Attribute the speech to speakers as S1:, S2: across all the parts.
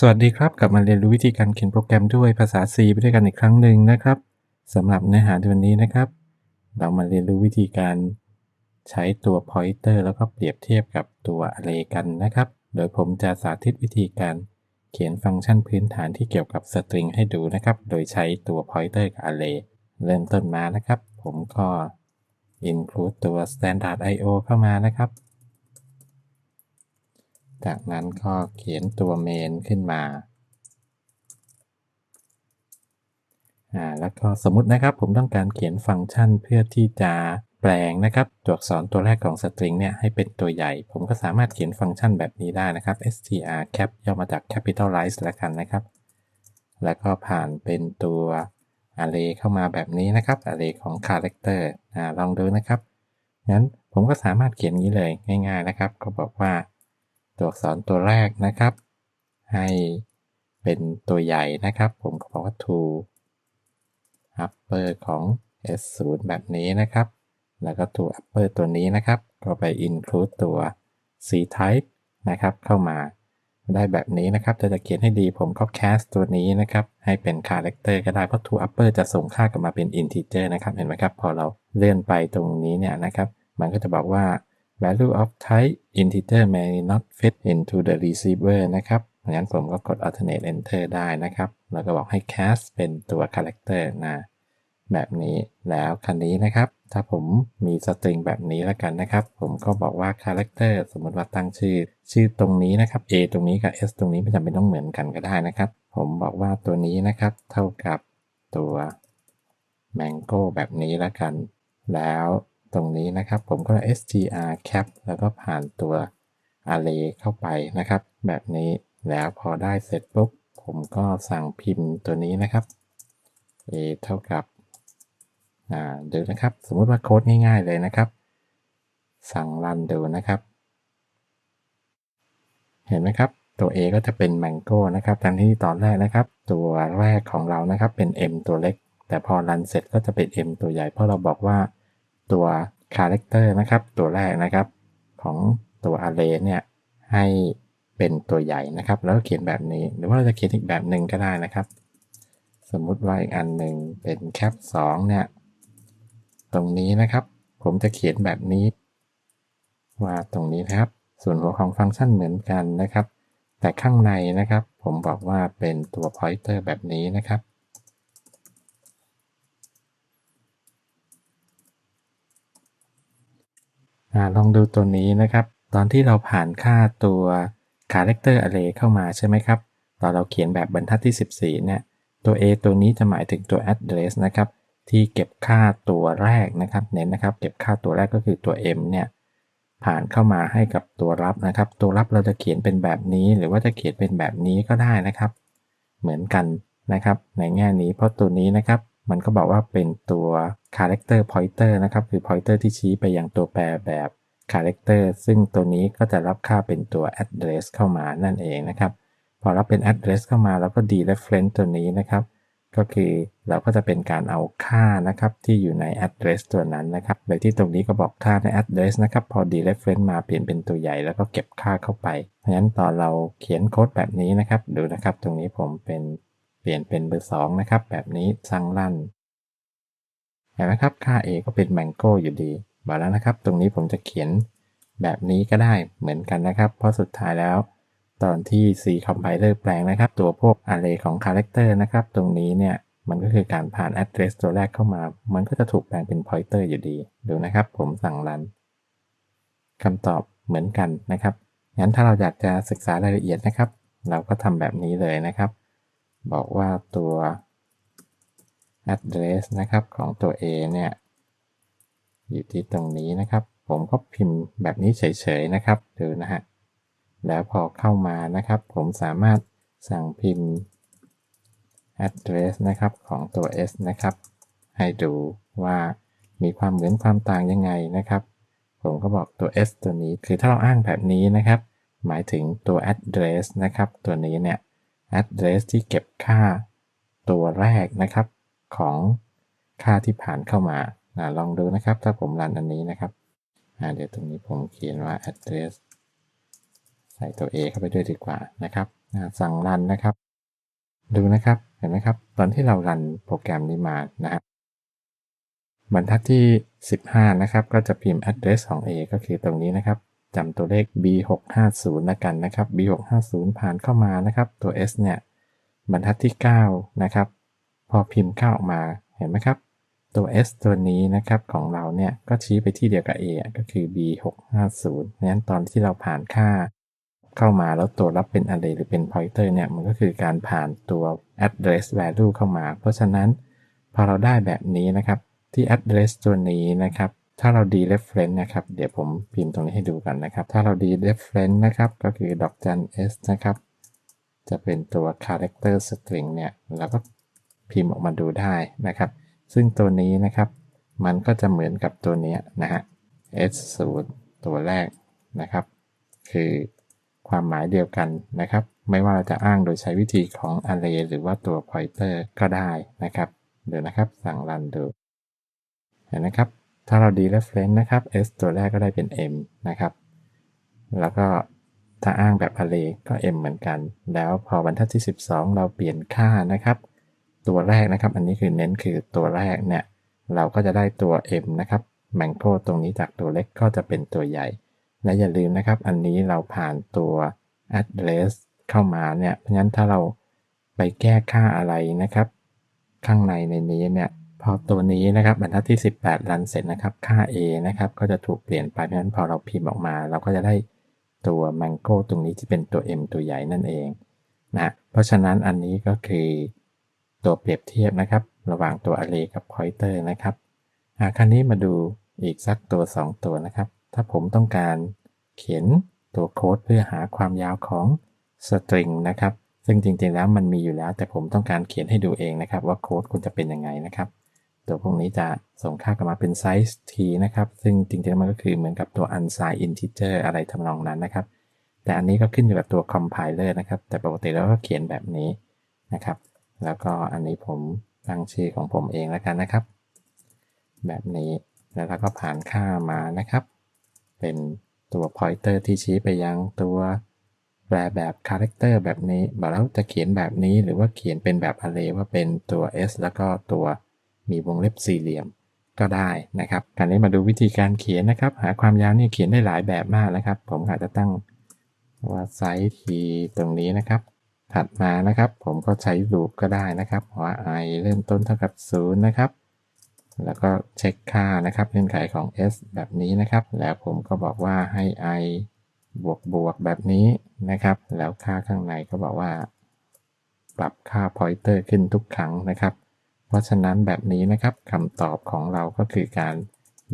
S1: สวัสดีครับ กลับมาเรียนรู้วิธีการเขียนโปรแกรมด้วยภาษา C ไปด้วยกันอีกครั้งหนึ่งนะครับสำหรับเนื้อหาในวันนี้นะครับ เรามาเรียนรู้วิธีการใช้ตัว pointer แล้วก็เปรียบเทียบกับตัว array กันนะครับ โดยผมจะสาธิตวิธีการเขียนฟังก์ชันพื้นฐานที่เกี่ยวกับ string ให้ดูนะครับ โดยใช้ตัว pointer กับ array เริ่มต้นมานะครับ ผมก็ include ตัว standard io เข้ามานะครับ จากนั้นก็เขียนตัว main ขึ้นมาอ่าแล้วก็สมมตินะครับผมต้องการเขียนฟังก์ชันเพื่อที่จะแปลงนะครับตัวอักษรตัวแรกของ string เนี่ยให้เป็นตัวใหญ่ ผมก็สามารถเขียนฟังก์ชันแบบนี้ได้นะครับ strcap ย่อมาจาก capitalize แล้วกันนะครับ แล้วก็ผ่านเป็นตัว array เข้ามาแบบนี้นะครับ array ของ character อ่าลองดูนะครับงั้นผมก็สามารถเขียนนี้เลยง่าย ๆนะครับ ก็บอกว่า ตัวอักษรตัวแรกนะครับ ให้เป็นตัวใหญ่นะครับ ผมก็บอกว่า to upper ของ s0 แบบนี้นะครับ แล้วก็ตัว upper ตัวนี้นะครับ ก็ไป include ตัว c type นะครับ เข้ามาได้แบบนี้นะครับจะจะเขียนให้ดีผมก็ cast ตัวนี้นะครับ ให้เป็น character ก็ได้ เพราะ to upper จะส่งค่ากลับมาเป็น integer นะครับ เห็นไหมครับ พอเราเลื่อนไปตรงนี้เนี่ยนะครับ มันก็จะบอกว่า value of type integer may not fit into the receiver นะครับงั้นผมก็กด alternate enter ได้นะครับ แล้วก็บอกให้ cast เป็นตัว character นะ แบบนี้แล้วคันนี้นะครับ ถ้าผมมี string แบบนี้แล้วกันนะครับ ผมก็บอกว่า character สมมติว่าตั้งชื่อ ชื่อตรงนี้นะครับ a ตรงนี้กับ s ตรงนี้ไม่จำเป็นต้องเหมือนกันก็ได้นะครับ ผมบอกว่าตัวนี้นะครับ เท่ากับตัว mango แบบนี้แล้วกัน แล้ว ตรงนี้นะครับ ผมก็ str cap แล้วก็ผ่านตัว array เข้าไปนะครับ แบบนี้แล้วพอได้เสร็จปุ๊บ ผมก็สั่งพิมพ์ตัวนี้นะครับ a เท่ากับอ่าดูนะครับ สมมติว่าโค้ดง่ายๆเลยนะครับ สั่งรันดูนะครับ เห็นไหมครับตัว a ก็จะเป็น mango นะครับทันที่ตอนแรกนะครับ ตัวแรกของเรานะครับเป็น m ตัวเล็ก แต่พอรันเสร็จก็จะเป็น m ตัวใหญ่ เพราะเราบอกว่า ตัว character นะครับ ตัวแรกนะครับ ของตัว array เนี่ยให้เป็นตัวใหญ่นะครับ แล้วเขียนแบบนี้ หรือว่าเราจะเขียนอีกแบบหนึ่งก็ได้นะครับ สมมุติว่าอีกอันหนึ่งเป็น cap 2เนี่ยตรงนี้นะครับ ผมจะเขียนแบบนี้ว่าตรงนี้นะครับ ส่วนหัวของฟังก์ชันเหมือนกันนะครับ แต่ข้างในนะครับ ผมบอกว่าเป็นตัว pointer แบบนี้นะครับ ลองดูตัวนี้นะครับ ตอนที่เราผ่านค่าตัว character array เข้ามาใช่ไหมครับตอนเราเขียนแบบบรรทัดที่ 14 เนี่ย ตัว a ตัวนี้จะหมายถึงตัว address นะครับ ที่เก็บค่าตัวแรกนะครับ เน้นนะครับ เก็บค่าตัวแรกก็คือตัว m เนี่ย ผ่านเข้ามาให้กับตัวรับนะครับ ตัวรับเราจะเขียนเป็นแบบนี้ หรือว่าจะเขียนเป็นแบบนี้ก็ได้นะครับ เหมือนกันนะครับ ในแง่นี้เพราะตัวนี้นะครับ มันก็บอกว่าเป็นตัว character pointer นะครับ คือ pointer ที่ชี้ไปยังตัวแปรแบบ character ซึ่งตัวนี้ก็จะรับค่าเป็นตัว address เข้ามานั่นเองนะครับ พอรับเป็น address เข้ามาแล้วก็ dereference ตัวนี้นะครับ ก็คือเราก็จะเป็นการเอาค่านะครับที่อยู่ใน address ตัวนั้นนะครับโดยที่ตรงนี้ก็บอกค่าใน address นะครับ พอ dereference มาเปลี่ยนเป็นตัวใหญ่แล้วก็เก็บค่าเข้าไป เพราะฉะนั้นตอนเราเขียนโค้ดแบบนี้นะครับ ดูนะครับ ตรงนี้ผมเป็น ปลี่ยนเป็นเบอร์2นะครับ แบบนี้สั่งลั่นเห็นไหมครับค่า a ก็เป็น mango อยู่ดีบอกแล้วนะครับ ตรงนี้ผมจะเขียนแบบนี้ก็ได้เหมือนกันนะครับ เพราะสุดท้ายแล้ว ตอนที่ C compiler แปลงนะครับ ตัวพวก array ของ character นะครับ ตรงนี้เนี่ยมันก็คือการผ่าน address ตัวแรกเข้ามา มันก็จะถูกแปลงเป็น pointer อยู่ดี ดูนะครับ ผมสั่งรันคำตอบเหมือนกันนะครับ งั้นถ้าเราอยากจะศึกษารายละเอียดนะครับ เราก็ทำแบบนี้เลยนะครับ บอกว่าตัว address นะครับของตัว A เนี่ยอยู่ที่ตรงนี้นะครับ ผมก็พิมพ์แบบนี้เฉยๆนะครับดูนะฮะแล้วพอเข้ามานะครับ ผมสามารถสั่งพิมพ์ address นะครับของตัว s นะครับ ให้ดูว่ามีความเหมือนความต่างยังไงนะครับ ผมก็บอกตัว s ตัวนี้ คือถ้าเราอ้างแบบนี้นะครับ หมายถึงตัว address นะครับ ตัวนี้เนี่ย address ที่เก็บค่าตัวแรกนะครับ ของค่าที่ผ่านเข้ามาลองดูนะครับ ถ้าผมรันอันนี้นะครับเดี๋ยวตรงนี้ผมเขียนว่า address ใส่ตัว A เข้าไปด้วยดีกว่านะครับสั่งรันนะครับ ดูนะครับเห็นไหมครับ ตอนที่เรารันโปรแกรมนี้มานะครับบรรทัดที่ 15 นะครับ ก็จะพิมพ์ address ของ A ก็คือตรงนี้นะครับ จำตัวเลข B650 แล้วกันนะครับ B650 ผ่านเข้ามานะครับ ตัว S เนี่ย บรรทัดที่ 9 นะครับ พอพิมพ์เข้าออกมาเห็นไหมครับ ตัว S ตัวนี้นะครับของเราเนี่ย ก็ชี้ไปที่เดียวกับ A ก็คือ B650 งั้นตอนที่เราผ่านค่าเข้ามาแล้วตัวรับเป็น array หรือเป็น pointer เนี่ย มันก็คือการผ่านตัว address value เข้ามา เพราะฉะนั้นพอเราได้แบบนี้นะครับที่ address ตัวนี้นะครับ ถ้าเรา d reference นะครับ เดี๋ยวผมพิมพ์ตรงนี้ให้ดูกันนะครับ ถ้าเรา d reference นะครับ ก็คือดอกจัน s นะครับ จะเป็นตัว character string เนี่ย เราก็พิมพ์ออกมาดูได้นะครับ ซึ่งตัวนี้นะครับ มันก็จะเหมือนกับตัวนี้นะฮะ s 0ตัวแรกนะครับ คือความหมายเดียวกันนะครับ ไม่ว่าเราจะอ้างโดยใช้วิธีของ array หรือว่าตัว pointer ก็ได้นะครับ เดี๋ยวนะครับ สั่งรันดูเห็นนะครับ ถ้าเรา d reference นะครับ s ตัวแรกก็ได้เป็น m นะครับ แล้วก็ถ้าอ้างแบบ array ก็ m เหมือนกัน แล้วพอบรรทัดที่ 12 เราเปลี่ยนค่านะครับ ตัวแรกนะครับ อันนี้คือเน้นคือตัวแรกเนี่ย เราก็จะได้ตัว m นะครับ mango ตรงนี้จากตัวเล็กก็จะเป็นตัวใหญ่ และอย่าลืมนะครับ อันนี้เราผ่านตัว address เข้ามาเนี่ย เพราะฉะนั้นถ้าเราไปแก้ค่าอะไรนะครับ ข้างในในนี้เนี่ย พอตัวนี้นะครับบรรทัดที่ 18 รันเสร็จนะครับ ค่า a นะครับก็จะถูกเปลี่ยนไปเพราะฉะนั้นพอเราพิมพ์ออกมา เราก็จะได้ตัว mango ตรงนี้ที่เป็นตัว m ตัวใหญ่นั่นเองนะเพราะฉะนั้นอันนี้ก็คือตัวเปรียบเทียบนะครับ ระหว่างตัว array กับ pointer นะครับคราวนี้มาดูอีกสักตัว 2 ตัวนะครับ ถ้าผมต้องการเขียนตัวโค้ดเพื่อหาความยาวของ string นะครับซึ่งจริงๆแล้วมันมีอยู่แล้ว แต่ผมต้องการเขียนให้ดูเองนะครับ ว่าโค้ดคุณจะเป็นยังไงนะครับ ตัวพวกนี้จะส่งค่ากลับมาเป็นไซส์ t นะครับ ซึ่งจริงๆมันก็คือเหมือนกับตัว unsigned integer อะไรทำนองนั้นนะครับ แต่อันนี้ก็ขึ้นอยู่กับตัว compiler นะครับ แต่ปกติแล้วก็เขียนแบบนี้นะครับ แล้วก็อันนี้ผมตั้งชื่อของผมเองแล้วกันนะครับ แบบนี้แล้วเราก็ผ่านค่ามานะครับ เป็นตัว pointer ที่ชี้ไปยังตัวแปลแบบ character แบบนี้บอกแล้วจะเขียนแบบนี้หรือว่าเขียนเป็นแบบ array ว่าเป็นตัว s แล้วก็ตัว มีวงเล็บสี่เหลี่ยมก็ได้นะครับคราวนี้มาดูวิธีการเขียนนะครับ หาความยาวนี่เขียนได้หลายแบบมากนะครับ ผมอาจจะตั้งว่าไซส์ทีตรงนี้นะครับ ถัดมานะครับ ผมก็ใช้ลูปก็ได้นะครับว่า i เริ่มต้นเท่ากับ0นะครับ แล้วก็เช็คค่านะครับเงื่อนไขของ s แบบนี้นะครับ แล้วผมก็บอกว่าให้ i บวกบวกแบบนี้นะครับ แล้วค่าข้างในก็บอกว่า ปรับค่า pointer ขึ้นทุกครั้งนะครับ เพราะฉะนั้นแบบนี้นะครับคำตอบของเราก็คือการ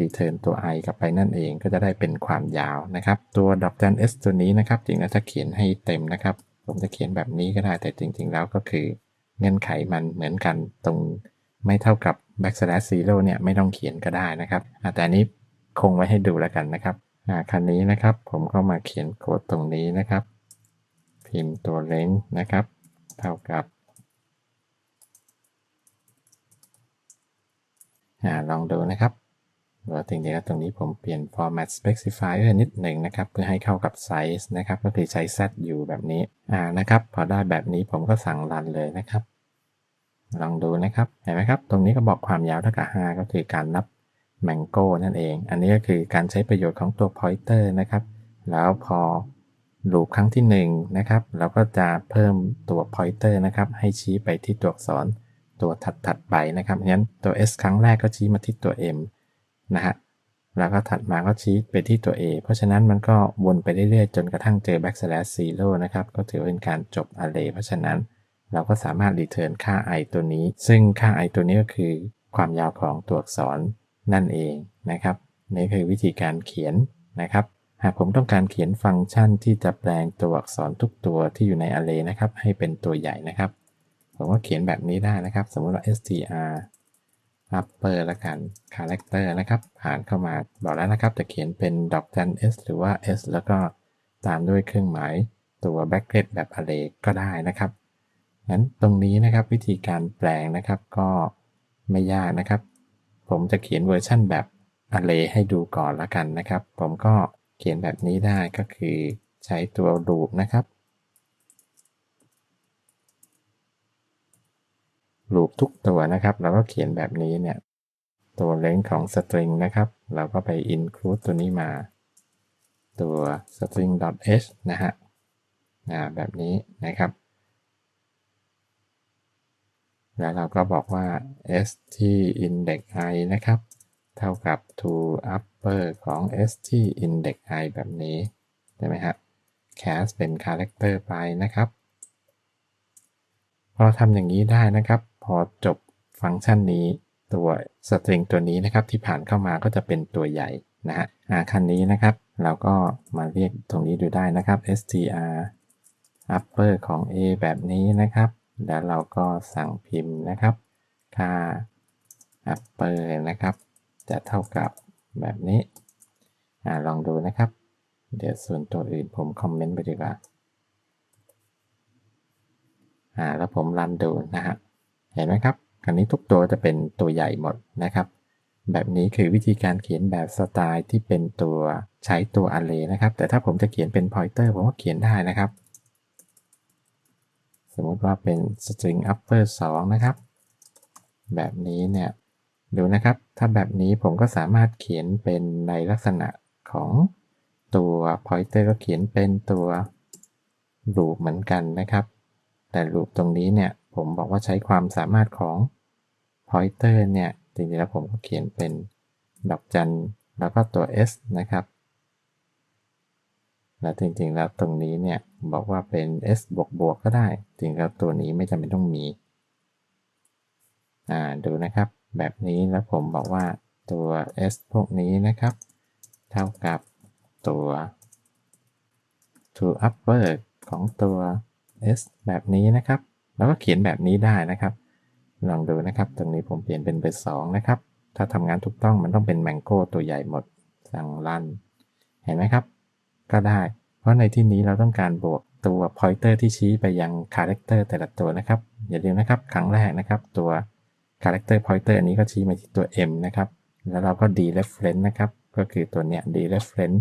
S1: return ตัว i กลับไปนั่นเองก็จะได้เป็นความยาวนะครับ ตัวดอกจัน s ตัวนี้นะครับ จริงแล้วถ้าเขียนให้เต็มนะครับ ผมจะเขียนแบบนี้ก็ได้แต่จริง ๆ แล้วก็คือ เงื่อนไขมันเหมือนกันตรงไม่เท่ากับ backslash zero เนี่ยไม่ต้องเขียนก็ได้นะครับแต่อันนี้คงไว้ให้ดูแล้วกันนะครับคันนี้นะครับผมก็มาเขียนโค้ดตรงนี้นะครับ พิมพ์ตัวเล้งนะครับ เท่ากับ ลองดูนะครับว่าจริงๆแล้วตรงนี้ผมเปลี่ยน format specifier นิดหนึ่งนะครับ เพื่อให้เข้ากับ size นะครับ ก็คือใช้ z อยู่แบบนี้อ่านะครับ พอได้แบบนี้ผมก็สั่งรันเลยนะครับ ลองดูนะครับ เห็นไหมครับ ตรงนี้ก็บอกความยาวเท่ากับ 5 ก็คือการนับ mango นั่นเอง อันนี้ก็คือการใช้ประโยชน์ของตัว pointer นะครับ แล้วพอลูปครั้งที่1นะครับ เราก็จะเพิ่มตัว pointer นะครับ ให้ชี้ไปที่ตัวอักษร ตัวถัดๆไปนะครับงั้นตัว s ครั้งแรกก็ชี้มาที่ตัว m นะฮะแล้วก็ถัดมาก็ชี้ไปที่ตัว a เพราะฉะนั้นมันก็วนไปเรื่อยๆ จนกระทั่งเจอ backslash zero นะครับ ก็ถือเป็นการจบ array เพราะฉะนั้นเราก็สามารถ return ค่า i ตัวนี้ ซึ่งค่า i ตัวนี้ก็คือความยาวของตัวอักษรนั่นเองนะครับนี่คือวิธีการเขียนนะครับ หากผมต้องการเขียนฟังก์ชันที่จะแปลงตัวอักษรทุกตัวที่อยู่ใน array นะครับ ให้เป็นตัวใหญ่นะครับ ผมก็เขียนแบบนี้ได้นะครับ สมมติว่า str upper ละกัน character นะครับ ผ่านเข้ามาบอกแล้วนะครับ จะเขียนเป็นดอกจัน s หรือว่า s แล้วก็ตามด้วยเครื่องหมายตัว bracket แบบ array ก็ได้นะครับงั้นตรงนี้นะครับวิธีการแปลงนะครับก็ไม่ยากนะครับ ผมจะเขียนเวอร์ชันแบบ array ให้ดูก่อนละกันนะครับ ผมก็เขียนแบบนี้ได้ก็คือใช้ตัว loop นะครับ loop ทุกตัวนะครับ เราก็เขียนแบบนี้เนี่ย ตัว length ของ string นะครับ เราก็ไป include ตัวนี้มา ตัว string.h นะฮะแบบนี้นะครับ แล้วเราก็บอกว่า s ที่ index i นะครับ เท่ากับ to upper ของ s ที่ index i แบบนี้ใช่ไหมฮะ cast เป็น character ไปนะครับ พอทำอย่างนี้ได้นะครับ พอจบฟังก์ชันนี้ตัว string ตัวนี้นะครับที่ผ่านเข้ามาก็จะเป็นตัวใหญ่นะฮะคันนี้นะครับ เราก็มาเรียกตรงนี้ดูได้นะครับ str upper ของ a แบบนี้นะครับ แล้วเราก็สั่งพิมพ์นะครับ ค่า upper นะครับ จะเท่ากับแบบนี้อลองดูนะครับ เดี๋ยวส่วนตัวอื่นผมคอมเมนต์ไปดีกว่าอ่าแล้วผมรันดูนะฮะ เห็นไหมครับคราวนี้ทุกตัวจะเป็นตัวใหญ่หมดนะครับ แบบนี้คือวิธีการเขียนแบบสไตล์ที่เป็นตัวใช้ตัว array นะครับ แต่ถ้าผมจะเขียนเป็น pointer ผมก็เขียนได้นะครับ สมมติว่าเป็น string upper 2 นะครับ แบบนี้เนี่ยดูนะครับ ถ้าแบบนี้ผมก็สามารถเขียนเป็นในลักษณะของตัว pointer ก็เขียนเป็นตัว loop เหมือนกันนะครับ แต่ loop ตรงนี้เนี่ย ผมบอกว่าใช้ความสามารถของ pointer เนี่ยจริงๆแล้วผมก็เขียนเป็นดอกจันแล้วก็ตัว s นะครับ แล้วจริงๆแล้วตรงนี้เนี่ยบอกว่าเป็น s บวกบวกก็ได้ จริงแล้วตัวนี้ไม่จำเป็นต้องมี อ่าดูนะครับ แบบนี้แล้วผมบอกว่าตัว s พวกนี้นะครับ เท่ากับตัว to upper ของตัว s แบบนี้นะครับ แล้วก็เขียนแบบนี้ได้นะครับ ลองดูนะครับ ตรงนี้ผมเปลี่ยนเป็นเบอร์สองนะครับ ถ้าทำงานถูกต้องมันต้องเป็นแมงโก้ตัวใหญ่หมด สั่งรันเห็นไหมครับ ก็ได้ เพราะในที่นี้เราต้องการบวกตัว pointer ที่ชี้ไปยัง character แต่ละตัวนะครับ อย่าลืมนะครับ ครั้งแรกนะครับ ตัว character pointer อันนี้ก็ชี้มาที่ตัว m นะครับ แล้วเราก็ dereference นะครับ ก็คือตัวเนี้ย dereference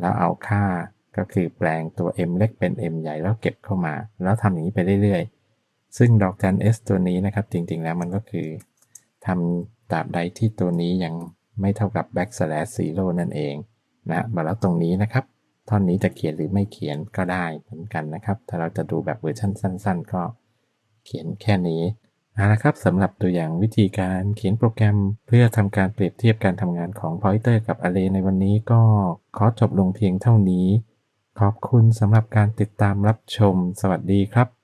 S1: แล้วเอาค่าก็คือแปลงตัว m เล็กเป็น m ใหญ่แล้วเก็บเข้ามา แล้วทำอย่างนี้ไปเรื่อยๆ ซึ่งดอกจัน s ตัวนี้นะครับ จริงๆ แล้วมันก็คือทำตราบใดที่ตัวนี้ยังไม่เท่ากับ backslash zero นั่นเองนะมาแล้วตรงนี้นะครับ ท่อนนี้จะเขียนหรือไม่เขียนก็ได้เหมือนกันนะครับ ถ้าเราจะดูแบบเวอร์ชันสั้น ๆ ก็เขียนแค่นี้เอาละครับสำหรับตัวอย่างวิธีการเขียนโปรแกรมเพื่อทำการเปรียบเทียบการทำงานของ pointer กับ array ในวันนี้ก็ขอจบลงเพียงเท่านี้ ขอบคุณสำหรับการติดตามรับชม สวัสดีครับ